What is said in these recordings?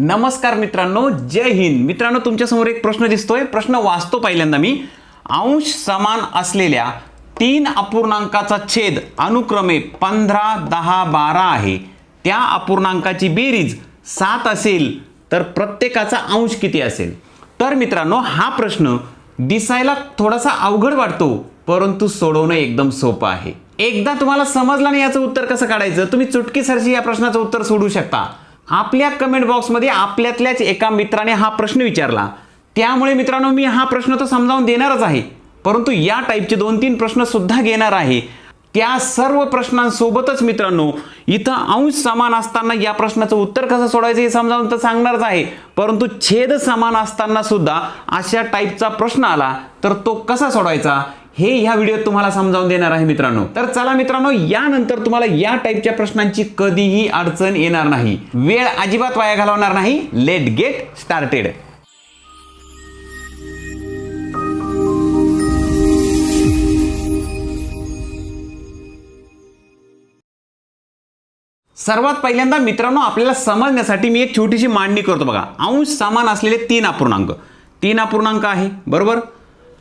नमस्कार मित्रांनो जय हिंद. मित्रांनो तुमच्यासमोर एक प्रश्न दिसतोय. प्रश्न वाचतो पहिल्यांदा मी. अंश समान असलेल्या तीन अपूर्णांकाचा छेद अनुक्रमे पंधरा दहा बारा आहे. त्या अपूर्णांकाची बेरीज सात असेल तर प्रत्येकाचा अंश किती असेल? तर मित्रांनो हा प्रश्न दिसायला थोडासा अवघड वाटतो परंतु सोडवणं एकदम सोपं आहे. एकदा तुम्हाला समजलं नाही याचं उत्तर कसं काढायचं? तुम्ही चुटकीसारशी या प्रश्नाचं उत्तर सोडू शकता. आपल्या कमेंट बॉक्समध्ये आपल्यातल्याच एका मित्राने हा प्रश्न विचारला. त्यामुळे मित्रांनो मी हा प्रश्न तर समजावून देणारच आहे. परंतु या टाईपचे दोन तीन प्रश्न सुद्धा घेणार आहे. त्या सर्व प्रश्नांसोबतच मित्रांनो इथं अंश समान असताना या प्रश्नाचं उत्तर कसं सोडायचं हे समजावून तर सांगणारच आहे. परंतु छेद समान असताना सुद्धा अशा टाईपचा प्रश्न आला तर तो कसा सोडायचा? हे ह्या व्हिडिओत तुम्हाला समजावून देणार आहे मित्रांनो. तर चला मित्रांनो यानंतर तुम्हाला या टाईपच्या प्रश्नांची कधीही अडचण येणार नाही. वेळ अजिबात वाया घालवणार नाही. लेट गेट स्टार्टेड सर्वात पहिल्यांदा मित्रांनो आपल्याला समजण्यासाठी मी एक छोटीशी मांडणी करतो बघा. अंश समान असलेले तीन अपूर्णांक. तीन अपूर्णांक आहे बरोबर?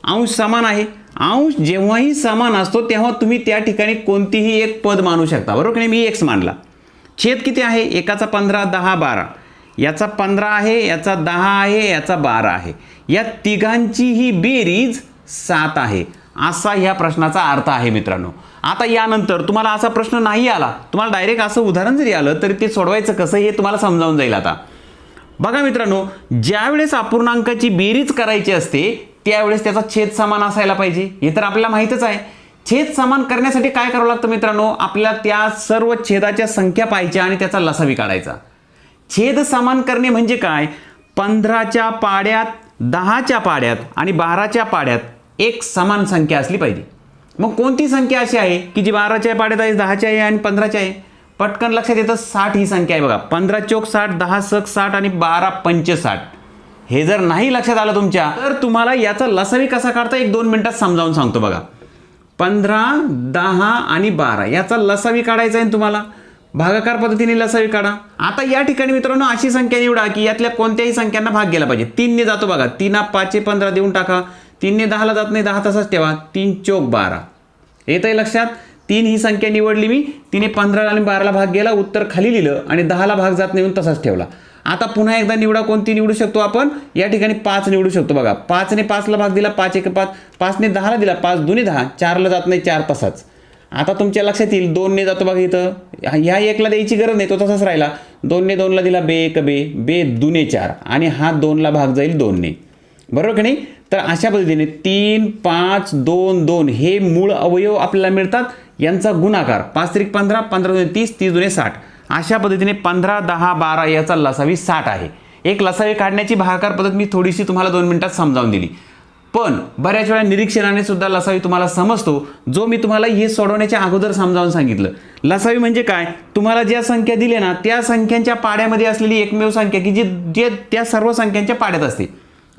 अंश समान आहे. अंश जेव्हाही समान असतो तेव्हा तुम्ही त्या ठिकाणी कोणतीही एक पद मानू शकता. बरोबर की नाही? मी एक्स मानला. छेद किती आहे? एकाचा पंधरा दहा बारा. याचा पंधरा आहे याचा दहा आहे याचा बारा आहे. या तिघांची ही बेरीज सात आहे. असा ह्या प्रश्नाचा अर्थ आहे मित्रांनो. आता यानंतर तुम्हाला असा प्रश्न नाही आला. तुम्हाला डायरेक्ट असं उदाहरण जरी आलं तरी ते सोडवायचं कसं हे तुम्हाला समजावून जाईल आता. बघा मित्रांनो ज्यावेळेस अपूर्णांकाची बेरीज करायची असते त्यावेळेस त्याचा छेद समान असायला पाहिजे. हे तर आपल्याला माहीतच आहे. छेद समान करण्यासाठी काय करावं लागतं मित्रांनो? आपल्याला त्या सर्व छेदाच्या संख्या पाहायच्या आणि त्याचा लसावी काढायचा. छेद समान करणे म्हणजे काय? पंधराच्या पाड्यात दहाच्या पाड्यात आणि बाराच्या पाड्यात एक समान संख्या असली पाहिजे. मग कोणती संख्या अशी आहे की जी बाराच्या पाड्यात आहे दहाच्या आहे आणि पंधराच्या आहे? पटकन लक्षात येतं साठ ही संख्या आहे बघा. पंधरा चोक साठ दहा सक साठ आणि बारा पंच साठ हे जर नाही लक्षात आलं तुमच्या तर तुम्हाला याचा लसावी कसा काढता एक दोन मिनिटात समजावून सांगतो बघा. पंधरा दहा आणि बारा याचा लसावी काढायचा आहे तुम्हाला? भागाकार पद्धतीने लसावी काढा. आता या ठिकाणी मित्रांनो अशी संख्या निवडा की यातल्या कोणत्याही संख्यांना भाग गेला पाहिजे. तीनने जातो बघा. तीना पाचशे पंधरा देऊन टाका. तीनने दहाला जात नाही दहा तसाच ठेवा. तीन चोक बारा. येत आहे लक्षात? तीन ही संख्या निवडली मी. तिने पंधराला आणि बाराला भाग गेला उत्तर खाली लिहिलं आणि दहाला भाग जात नाही तसाच ठेवला. आता पुन्हा एकदा निवडा कोणती निवडू शकतो आपण? या ठिकाणी पाच निवडू शकतो बघा. पाचने पाचला भाग दिला पाच एक पाच पाचने दहाला दिला पाच दोन्ही दहा चारला जात नाही चार तसाच. आता तुमच्या लक्षात येईल दोनने जातो बघा इथं. ह्या एकला द्यायची गरज नाही तो तसाच राहिला. दोनने दोनला दिला बे एक बे बे दुने चार. आणि हा दोनला भाग जाईल दोनने. बरोबर की नाही? तर अशा पद्धतीने तीन पाच दोन दोन हे मूळ अवयव आपल्याला मिळतात. यांचा गुणाकार पाच त्रिक पंधरा पंधरा दोन तीस तीस दोन साठ. अशा पद्धतीने पंधरा दहा बारा याचा लसावी साठ आहे. एक लसावी काढण्याची भागाकार पद्धत मी थोडीशी तुम्हाला दोन मिनिटात समजावून दिली. पण बऱ्याच वेळा निरीक्षणाने सुद्धा लसावी तुम्हाला समजतो जो मी तुम्हाला हे सोडवण्याच्या अगोदर समजावून सांगितलं. लसावी म्हणजे काय? तुम्हाला ज्या संख्या दिल्या ना त्या संख्यांच्या पाड्यामध्ये असलेली एकमेव संख्या की जी जे त्या सर्व संख्यांच्या पाड्यात असते.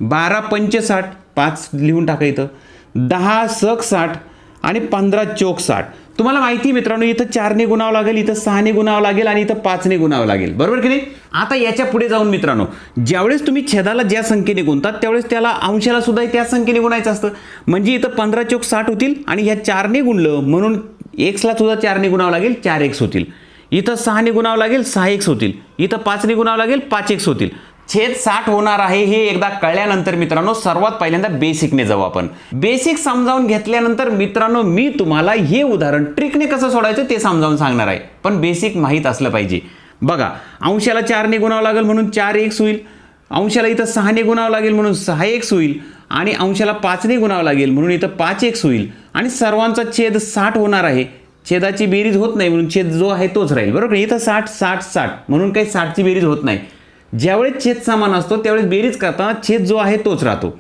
बारा पंच साठ पाच लिहून टाका इथं. दहा सक साठ आणि पंधरा चोक साठ. तुम्हाला माहिती आहे मित्रांनो इथं चारने गुणावं लागेल इथं सहाने गुणावं लागेल आणि इथं पाचने गुणावं लागेल. बरोबर की नाही? आता याच्यापुढे जाऊन मित्रांनो ज्यावेळेस तुम्ही छेदाला ज्या संख्येने गुणतात त्यावेळेस त्याला अंशाला सुद्धा त्या संख्येने गुणायचं असतं. म्हणजे इथं पंधरा चौक साठ होतील आणि ह्या चारने गुणलं म्हणून एक्सला सुद्धा चारने गुणावं लागेल चार एक्स होतील. इथं सहाने गुणावं लागेल सहा एक्स होतील. इथं पाचने गुणावं लागेल पाच एक्स होतील. छेद साठ होणार आहे हे एकदा कळल्यानंतर मित्रांनो सर्वात पहिल्यांदा बेसिकने जाऊ आपण. बेसिक समजावून घेतल्यानंतर मित्रांनो मी तुम्हाला हे उदाहरण ट्रिकने कसं सोडायचं ते समजावून सांगणार आहे. पण बेसिक माहीत असलं पाहिजे. बघा अंशाला चारने गुणावं लागेल म्हणून चार एक्स होईल. अंशाला इथं सहाने गुणावं लागेल म्हणून सहा एक्स होईल. आणि अंशाला पाचने गुणावं लागेल म्हणून इथं पाच एक्स होईल. आणि सर्वांचा छेद साठ होणार आहे. छेदाची बेरीज होत नाही म्हणून छेद जो आहे तोच राहील. बरोबर? इथं साठ साठ साठ. म्हणून काही साठची बेरीज होत नाही. ज्यावेळेस छेद समान असतो त्यावेळेस बेरीज करताना छेद जो आहे तोच राहतो.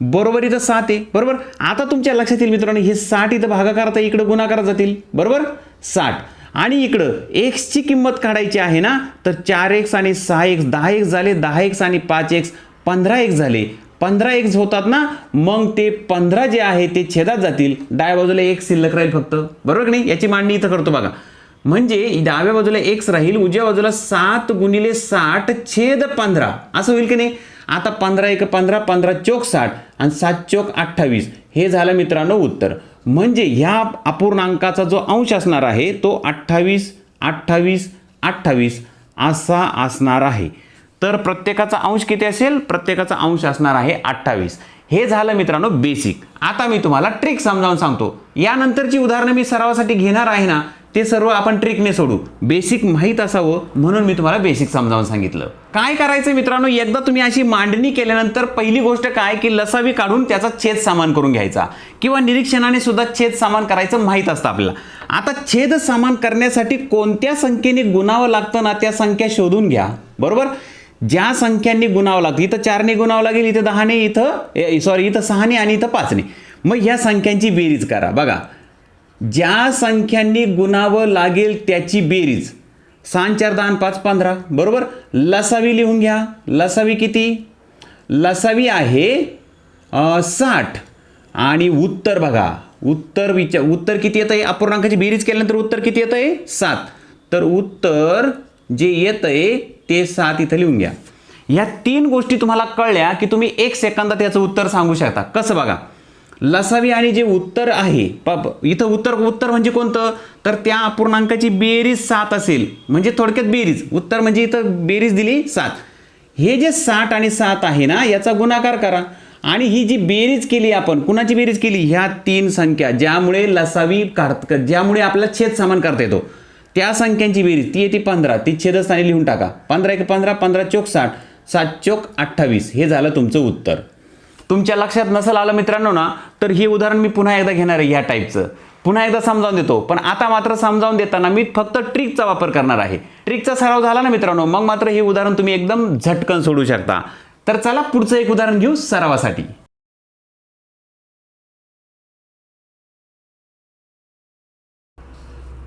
बरोबर इथं सात आहे. बरोबर? आता तुमच्या लक्षात येईल मित्रांनो हे साठ इथं भागाकार तर इकडं गुणाकार जातील. बरोबर? साठ. आणि इकडं एक्सची किंमत काढायची आहे ना तर चार एक्स आणि सहा एक्स दहा एक्स झाले दहा एक्स आणि पाच एक्स पंधरा एक्स झाले. पंधरा एक्स होतात ना मग ते पंधरा जे आहे ते छेदात जातील. डाव्या बाजूला एक शिल्लक राहील फक्त. बरोबर की नाही? याची मांडणी इथं करतो बघा. म्हणजे डाव्या बाजूला एक्स राहील उजव्या बाजूला सात गुणिले साठ छेद पंधरा. असं होईल की नाही? आता पंधरा एक पंधरा पंधरा चोक साठ आणि सात चोक अठ्ठावीस. हे झालं मित्रांनो उत्तर. म्हणजे ह्या अपूर्णांकाचा जो अंश असणार आहे तो अठ्ठावीस अठ्ठावीस अठ्ठावीस असा असणार आहे. तर प्रत्येकाचा अंश किती असेल? प्रत्येकाचा अंश असणार आहे अठ्ठावीस. हे झालं मित्रांनो बेसिक आता मी तुम्हाला ट्रिक समजावून सांगतो. यानंतरची उदाहरणं मी सरावासाठी घेणार आहे ना ते सर्व आपण ट्रिकने सोडू. बेसिक माहीत असावं म्हणून मी तुम्हाला बेसिक समजावून सांगितलं. काय करायचं मित्रांनो? एकदा तुम्ही अशी मांडणी केल्यानंतर पहिली गोष्ट काय की लसावी काढून त्याचा छेद सामान करून घ्यायचा. किंवा निरीक्षणाने सुद्धा छेद सामान करायचं माहीत असतं आपल्याला. आता छेद सामान करण्यासाठी कोणत्या संख्येने गुणावं लागतं ना त्या संख्या शोधून घ्या. बरोबर? ज्या संख्यांनी गुणावं लागतं इथं चारने गुणावं लागेल इथं दहाने इथं सॉरी इथं सहाने आणि इथं पाचने. मग ह्या संख्यांची बेरीज करा. बघा. ज्या संख्यांनी गुणावं लागेल त्याची बेरीज. सहा चार दहा पाच पंधरा. बरोबर? लसावी लिहून घ्या. लसावी किती? लसावी आहे साठ. आणि उत्तर बघा. उत्तर विचार उत्तर किती येतं आहे अपूर्णांकाची बेरीज केल्यानंतर उत्तर किती येतं आहे सात. तर उत्तर जे येतं आहे ते सात इथं लिहून घ्या. ह्या तीन गोष्टी तुम्हाला कळल्या की तुम्ही एक सेकंदात याचं उत्तर सांगू शकता. कसं बघा? लसावी आणि जे उत्तर आहे इथं उत्तर उत्तर म्हणजे कोणतं? तर त्या अपूर्णांकाची बेरीज सात असेल. म्हणजे थोडक्यात बेरीज. उत्तर म्हणजे इथं बेरीज दिली सात. हे जे साठ आणि सात आहे ना याचा गुणाकार करा. आणि ही जी बेरीज केली आपण कुणाची बेरीज केली? ह्या तीन संख्या ज्यामुळे लसावी काढ ज्यामुळे आपला छेद समान करता येतो. त्या संख्यांची बेरीज ती येते पंधरा. ती छेदस्थानी लिहून टाका. पंधरा एक पंधरा पंधरा चोक साठ. सात चोक अठ्ठावीस. हे झालं तुमचं उत्तर. तुमच्या लक्षात नसेल आलं मित्रांनो ना तर हे उदाहरण मी पुन्हा एकदा घेणार आहे ह्या टाईपचं पुन्हा एकदा समजावून देतो पण आता मात्र समजावून देताना मी फक्त ट्रिकचा वापर करणार आहे. ट्रिकचा सराव झाला ना मित्रांनो मग मात्र हे उदाहरण तुम्ही एकदम झटकन सोडू शकता. तर चला पुढचं एक उदाहरण घेऊ सरावासाठी.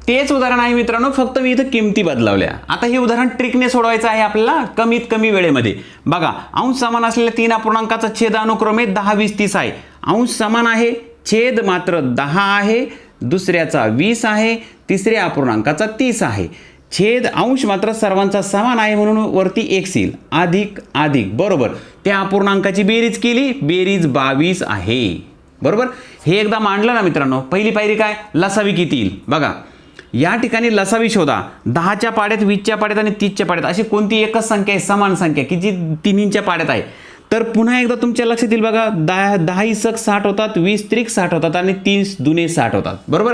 तेच उदाहरण आहे मित्रांनो फक्त मी इथं किमती बदलावल्या. आता हे उदाहरण ट्रिकने सोडवायचं आहे आपल्याला कमीत कमी वेळेमध्ये. बघा अंश समान असलेल्या तीन अपूर्णांकाचा छेद अनुक्रमे दहा वीस तीस आहे. अंश समान आहे छेद मात्र दहा आहे दुसऱ्याचा वीस आहे तिसऱ्या अपूर्णांकाचा तीस आहे. छेद अंश मात्र सर्वांचा समान आहे म्हणून वरती एक्स येईल अधिक अधिक बरोबर. त्या अपूर्णांकाची बेरीज केली बेरीज बावीस आहे. बरोबर? हे एकदा मांडलं ना मित्रांनो पहिली पायरी काय? लसावी किती येईल? बघा. या ठिकाणी लसावी शोधा. दहाच्या पाड्यात वीसच्या पाड्यात आणि तीसच्या पाड्यात. अशी कोणती एकच संख्या आहे? समान संख्या की जी तिन्हींच्या पाड्यात आहे. तर पुन्हा एकदा तुमच्या लक्षात येईल बघा दहा दहा इसक साठ होतात वीस त्रिक साठ होतात आणि तीस दुने साठ होतात. बरोबर?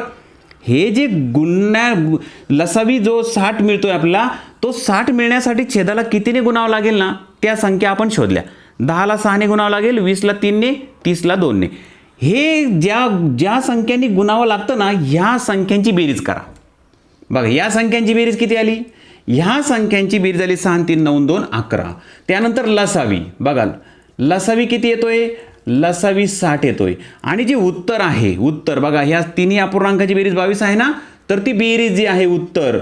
हे जे गुन्ह्या लसावी जो साठ मिळतोय आपला तो साठ मिळण्यासाठी छेदाला कितीने गुणावं लागेल ना? त्या संख्या आपण शोधल्या. दहाला सहाने गुणावं लागेल वीसला तीनने तीसला दोनने. हे ज्या ज्या संख्यांनी गुणावं लागतं ना ह्या संख्यांची बेरीज करा. बघा या संख्यांची बेरीज किती आली? ह्या संख्यांची बेरीज आली सहा तीन नऊ दोन अकरा. त्यानंतर लसावी. बघा लसावी किती येतोय? लसावी साठ येतोय. आणि जे उत्तर आहे उत्तर बघा ह्या तिन्ही अपूर्णांकाची बेरीज बावीस आहे ना? तर ती बेरीज जी आहे उत्तर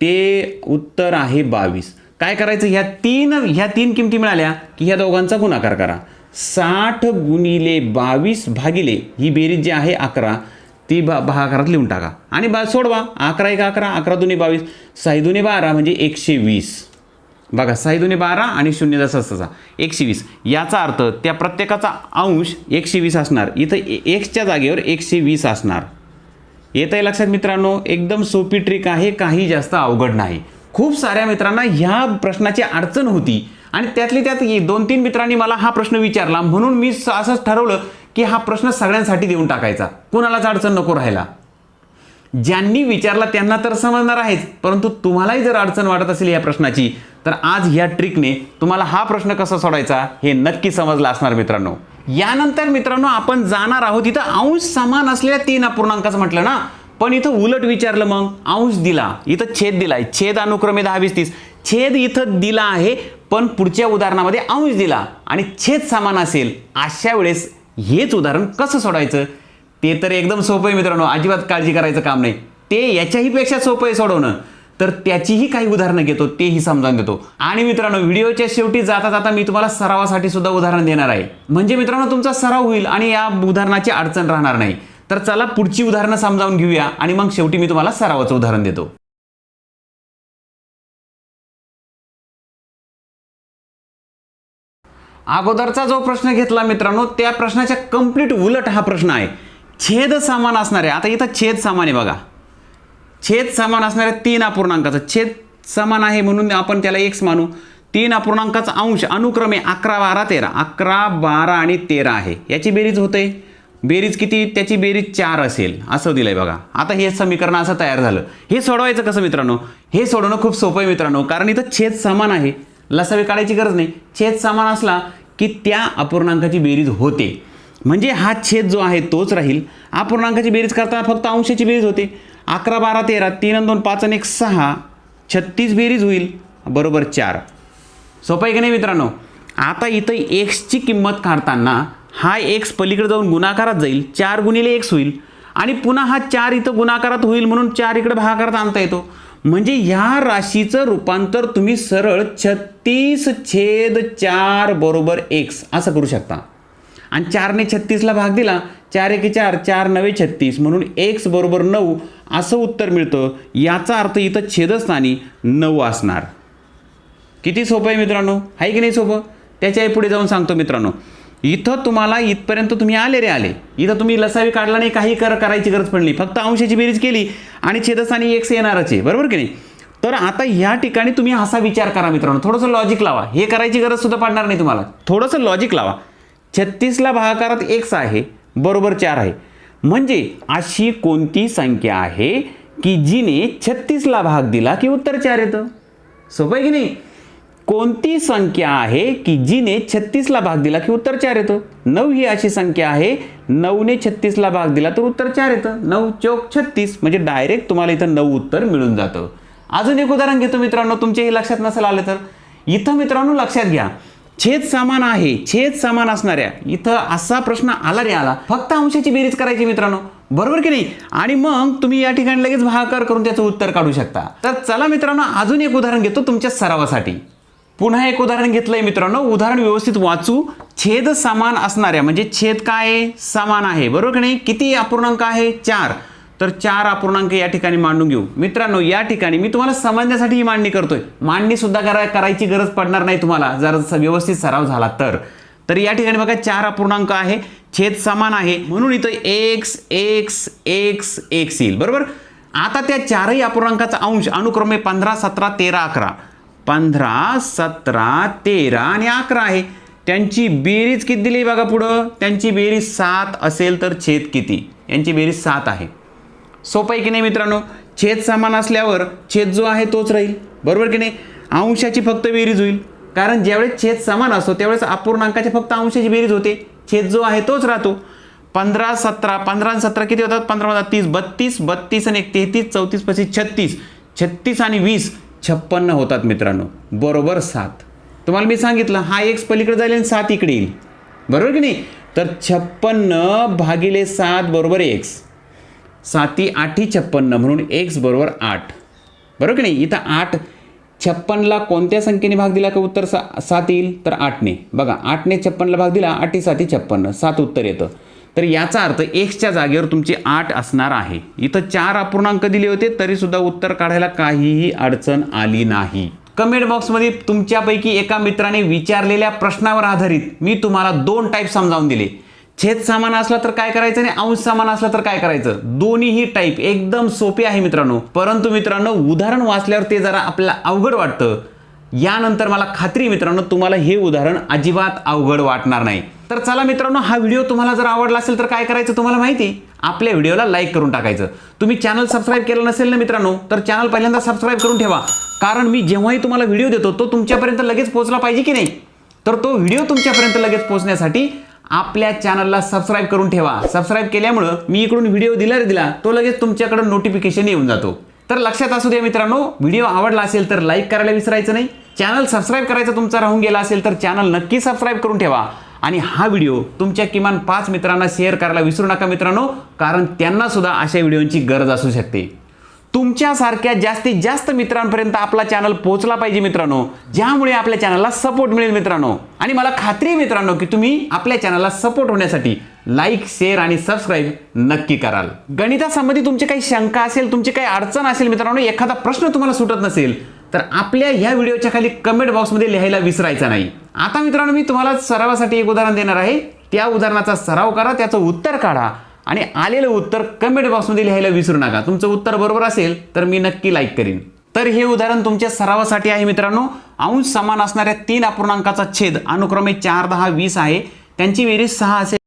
ते उत्तर आहे बावीस. काय करायचं? ह्या तीन ह्या तीन किमती मिळाल्या की ह्या दोघांचा गुणाकार करा. साठ गुणिले बावीस भागिले ही बेरीज जी आहे अकरा. ती बा अकरात लिहून टाका. आणि बा सोडवा. अकरा एक अकरा अकरा दुने बावीस सहा दुने बारा म्हणजे एकशे वीस. बघा सहा दुने बारा आणि शून्य जसा तसा एकशे वीस. याचा अर्थ त्या प्रत्येकाचा अंश एकशे वीस असणार. इथं ए- एक्सच्या जागेवर एकशे वीस असणार. येत आहे लक्षात मित्रांनो एकदम सोपी ट्रिक आहे काही जास्त अवघड नाही. खूप साऱ्या मित्रांना ह्या प्रश्नाची अडचण होती. आणि त्यातली त्यात दोन तीन मित्रांनी मला हा प्रश्न विचारला. म्हणून मी स- असंच ठरवलं की हा प्रश्न सगळ्यांसाठी देऊन टाकायचा. कुणालाच अडचण नको राहायला. ज्यांनी विचारला त्यांना तर समजणार आहेच. परंतु तुम्हालाही जर अडचण वाटत असेल या प्रश्नाची तर आज ह्या ट्रिकने तुम्हाला हा प्रश्न कसा सोडायचा हे नक्की समजलं असणार मित्रांनो. यानंतर मित्रांनो आपण जाणार आहोत इथं अंश समान असलेल्या तीन अपूर्णांकाचं म्हटलं ना? पण इथं उलट विचारलं मग अंश दिला. इथं छेद दिलाय. छेद अनुक्रमे दहा वीस तीस. छेद इथं दिला आहे पण पुढच्या उदाहरणामध्ये अंश दिला. आणि छेद समान असेल अशा वेळेस हेच उदाहरण कसं सोडायचं ते तर एकदम सोपं आहे मित्रांनो. अजिबात काळजी करायचं काम नाही. ते याच्याही पेक्षा सोपं आहे सोडवणं. तर त्याचीही काही उदाहरणं घेतो तेही समजावून देतो. आणि मित्रांनो व्हिडिओच्या शेवटी जाता जाता मी तुम्हाला सरावासाठी सुद्धा उदाहरण देणार आहे. म्हणजे मित्रांनो तुमचा सराव होईल आणि या उदाहरणाची अडचण राहणार नाही. तर चला पुढची उदाहरणं समजावून घेऊया आणि मग शेवटी मी तुम्हाला सरावाचं उदाहरण देतो. अगोदरचा जो प्रश्न घेतला मित्रांनो त्या प्रश्नाच्या कंप्लीट उलट हा प्रश्न आहे. छेद समान असणारे आता इथं छेद समान आहे बघा. छेद समान असणाऱ्या तीन अपूर्णांकाचा छेद समान आहे म्हणून आपण त्याला एक्स मानू. तीन अपूर्णांकाचा अंश अनुक्रमे अकरा बारा तेरा. अकरा बारा आणि तेरा आहे. याची बेरीज होते. बेरीज किती? त्याची बेरीज चार असेल. असं दिलंय बघा. आता हे समीकरण असं तयार झालं. हे सोडवायचं कसं मित्रांनो? हे सोडवणं खूप सोपं आहे मित्रांनो. कारण इथं छेद समान आहे. लसावी काढायची गरज नाही. छेद समान असला की त्या अपूर्णांकाची बेरीज होते. म्हणजे हा छेद जो आहे तोच राहील. अपूर्णांकाची बेरीज करताना फक्त अंशाची बेरीज होते. अकरा बारा तेरा तीन आणि दोन पाच आणि एक सहा. छत्तीस बेरीज होईल. बरोबर चार. सोपं आहे की नाही मित्रांनो? आता इथं एक्सची किंमत काढताना हा एक्स पलीकडे जाऊन गुणाकारात जाईल. चार गुणिले एक्स होईल. आणि पुन्हा हा चार इथं गुणाकारात होईल म्हणून चार इकडे भागाकारात आणता येतो. म्हणजे ह्या राशीचं रूपांतर तुम्ही सरळ छत्तीस छेद चार बरोबर एक्स असं करू शकता. आणि चारने छत्तीसला भाग दिला चार एके चार चार नवे छत्तीस म्हणून एक्स बरोबर नऊ असं उत्तर मिळतं. याचा अर्थ इथं छेदस्थानी नऊ असणार. किती सोपं आहे मित्रांनो? आहे की नाही सोपं? त्याच्याही पुढे जाऊन सांगतो मित्रांनो. इथं तुम्हाला इथपर्यंत तुम्ही आले रे आले. इथं तुम्ही लसावी काढला नाही काही कर करायची गरज पडली फक्त अंशाची बेरीज केली आणि छेदस्थानी एक्स येणारच आहे. बरोबर की नाही? तर आता ह्या ठिकाणी तुम्ही असा विचार करा मित्रांनो. थोडंसं लॉजिक लावा. हे करायची गरज सुद्धा पडणार नाही तुम्हाला. थोडंसं लॉजिक लावा. छत्तीसला भागाकारात एक्स आहे बरोबर चार आहे. म्हणजे अशी कोणती संख्या आहे की जिने छत्तीसला भाग दिला की उत्तर चार येतं? सोपं आहे की नाही? कोणती संख्या आहे की जिने छत्तीसला भाग दिला की उत्तर चार येतं? नऊ ही अशी संख्या आहे नऊने छत्तीसला भाग दिला तर उत्तर चार येतं. नऊ चौक छत्तीस म्हणजे डायरेक्ट तुम्हाला इथं नऊ उत्तर मिळून जातं. अजून एक उदाहरण घेतो मित्रांनो तुमच्या हे लक्षात नसेल आलं तर. इथं मित्रांनो लक्षात घ्या. छेद समान आहे छेद समान असणाऱ्या. इथं असा प्रश्न आला रे आला. फक्त अंशाची बेरीज करायची मित्रांनो. बरोबर की नाही? आणि मग तुम्ही या ठिकाणी लगेच भागाकार करून त्याचं उत्तर काढू शकता. तर चला मित्रांनो अजून एक उदाहरण घेतो तुमच्या सरावासाठी. पुन्हा एक उदाहरण घेतलंय मित्रांनो. उदाहरण व्यवस्थित वाचू. छेद समान असणाऱ्या म्हणजे छेद काय आहे? समान आहे. बरोबर की नाही? किती अपूर्णांक आहे? चार. तर चार अपूर्णांक या ठिकाणी मांडून घेऊ. मित्रांनो या ठिकाणी मी तुम्हाला समजण्यासाठी ही मांडणी करतोय. मांडणी सुद्धा करा करायची गरज पडणार नाही तुम्हाला जर व्यवस्थित सराव झाला तर. तर या ठिकाणी बघा चार अपूर्णांक आहे. छेद समान आहे. म्हणून इथं एक्स एक्स एक्स एक्स येईल. बरोबर? आता त्या चारही अपूर्णांकाचा अंश अनुक्रमे पंधरा सतरा तेरा अकरा. पंधरा सतरा तेरा आणि अकरा आहे. त्यांची बेरीज किती दिली बघा पुढं? त्यांची बेरीज सात असेल तर छेद किती? यांची बेरीज सात आहे. सोपं आहे की नाही मित्रांनो? छेद समान असल्यावर छेद जो आहे तोच राहील. बरोबर की नाही? अंशाची फक्त बेरीज होईल. कारण ज्यावेळेस छेद समान असतो त्यावेळेस अपूर्णांकाच्या फक्त अंशाची बेरीज होते. छेद जो आहे तोच राहतो. पंधरा सतरा पंधरा आणि सतरा किती होतात? पंधरा तीस बत्तीस. बत्तीस आणि एक तेहतीस चौतीस पस्तीस छत्तीस. छत्तीस आणि वीस. छप्पन्न होतात मित्रांनो. बरोबर सात. तुम्हाला मी सांगितलं हा एक्स पलीकडे जाईल आणि सात इकडे येईल. बरोबर की नाही? तर छप्पन्न भागिले सात बरोबर एक्स साती आठी छप्पन्न म्हणून एक्स बरोबर आठ. बरोबर की नाही? इथं आठ छप्पनला कोणत्या संख्येने भाग दिला का उत्तर सा सात येईल? तर आठने. बघा आठने छप्पनला भाग दिला आठी साती छप्पन्न. सात उत्तर येतं. तर याचा अर्थ एक्सच्या जागेवर तुमची आठ असणार आहे. इथं चार अपूर्णांक दिले होते तरीसुद्धा उत्तर काढायला काहीही अडचण आली नाही. कमेंट बॉक्समध्ये तुमच्यापैकी एका मित्राने विचारलेल्या प्रश्नावर आधारित मी तुम्हाला दोन टाईप समजावून दिले. छेद सामान असला तर काय करायचं आणि अंश सामान असला तर काय करायचं? दोन्हीही टाईप एकदम सोपे आहे मित्रांनो. परंतु मित्रांनो उदाहरण वाचल्यावर ते जरा आपल्याला अवघड वाटतं. यानंतर मला खात्री मित्रांनो तुम्हाला हे उदाहरण अजिबात अवघड वाटणार नाही. तर चला मित्रांनो हा व्हिडिओ तुम्हाला जर आवडला असेल तर काय करायचं तुम्हाला माहिती? आहे? आपल्या व्हिडिओला लाईक करून टाकायचं. तुम्ही चॅनल सबस्क्राईब केलं नसेल ना मित्रांनो तर चॅनल पहिल्यांदा सबस्क्राईब करून ठेवा. कारण मी जेव्हाही तुम्हाला व्हिडिओ देतो तो तुमच्यापर्यंत लगेच पोहोचला पाहिजे की नाही? तर तो व्हिडिओ तुमच्यापर्यंत लगेच पोहोचण्यासाठी आपल्या चॅनलला सबस्क्राईब करून ठेवा. सबस्क्राईब केल्यामुळं मी इकडून व्हिडिओ दिला रे दिला तो लगेच तुमच्याकडं नोटिफिकेशन येऊन जातो. तर लक्षात असू द्या मित्रांनो व्हिडिओ आवडला असेल तर लाईक करायला विसरायचं नाही. चॅनल सबस्क्राईब करायचं तुमचा राहून गेला असेल तर चॅनल नक्की सबस्क्राईब करून ठेवा. आणि हा व्हिडिओ तुमच्या किमान पाच मित्रांना शेअर करायला विसरू नका मित्रांनो कारण त्यांनासुद्धा अशा व्हिडिओची गरज असू शकते. तुमच्यासारख्या जास्तीत जास्त मित्रांपर्यंत आपला चॅनल पोहोचला पाहिजे मित्रांनो ज्यामुळे आपल्या चॅनलला सपोर्ट मिळेल मित्रांनो. आणि मला खात्री आहे मित्रांनो की तुम्ही आपल्या चॅनलला सपोर्ट होण्यासाठी लाईक शेअर आणि सबस्क्राईब नक्की कराल. गणितासंबंधी तुमची काही शंका असेल तुमची काही अडचण असेल मित्रांनो एखादा प्रश्न तुम्हाला सुटत नसेल तर आपल्या ह्या व्हिडिओच्या खाली कमेंट बॉक्समध्ये लिहायला विसरायचा नाही. आता मित्रांनो मी तुम्हाला सरावासाठी एक उदाहरण देणार आहे. त्या उदाहरणाचा सराव करा त्याचं उत्तर काढा आणि आलेलं उत्तर कमेंट बॉक्समध्ये लिहायला विसरू नका. तुमचं उत्तर बरोबर असेल तर मी नक्की लाईक करीन. तर हे उदाहरण तुमच्या सरावासाठी आहे मित्रांनो. अंश समान असणाऱ्या तीन अपूर्णांकाचा छेद अनुक्रमे चार दहा वीस आहे. त्यांची बेरीज सहा असेल.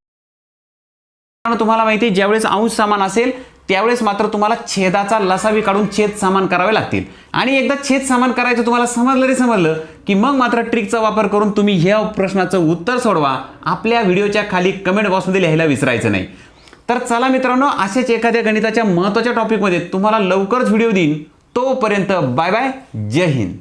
मित्रांनो, तुम्हाला माहिती आहे ज्यावेळेस अंश समान असेल त्यावेळेस मात्र तुम्हाला छेदाचा लसावी काढून छेद सामान करावे लागतील. आणि एकदा छेद सामान करायचं तुम्हाला समजलं रे समजलं की मग मात्र ट्रिकचा वापर करून तुम्ही ह्या प्रश्नाचं उत्तर सोडवा. आपल्या व्हिडिओच्या खाली कमेंट बॉक्समध्ये लिहायला विसरायचं नाही. तर चला मित्रांनो असेच एखाद्या गणिताच्या महत्त्वाच्या टॉपिकमध्ये तुम्हाला लवकरच व्हिडिओ देईन. तोपर्यंत बाय बाय जय हिंद.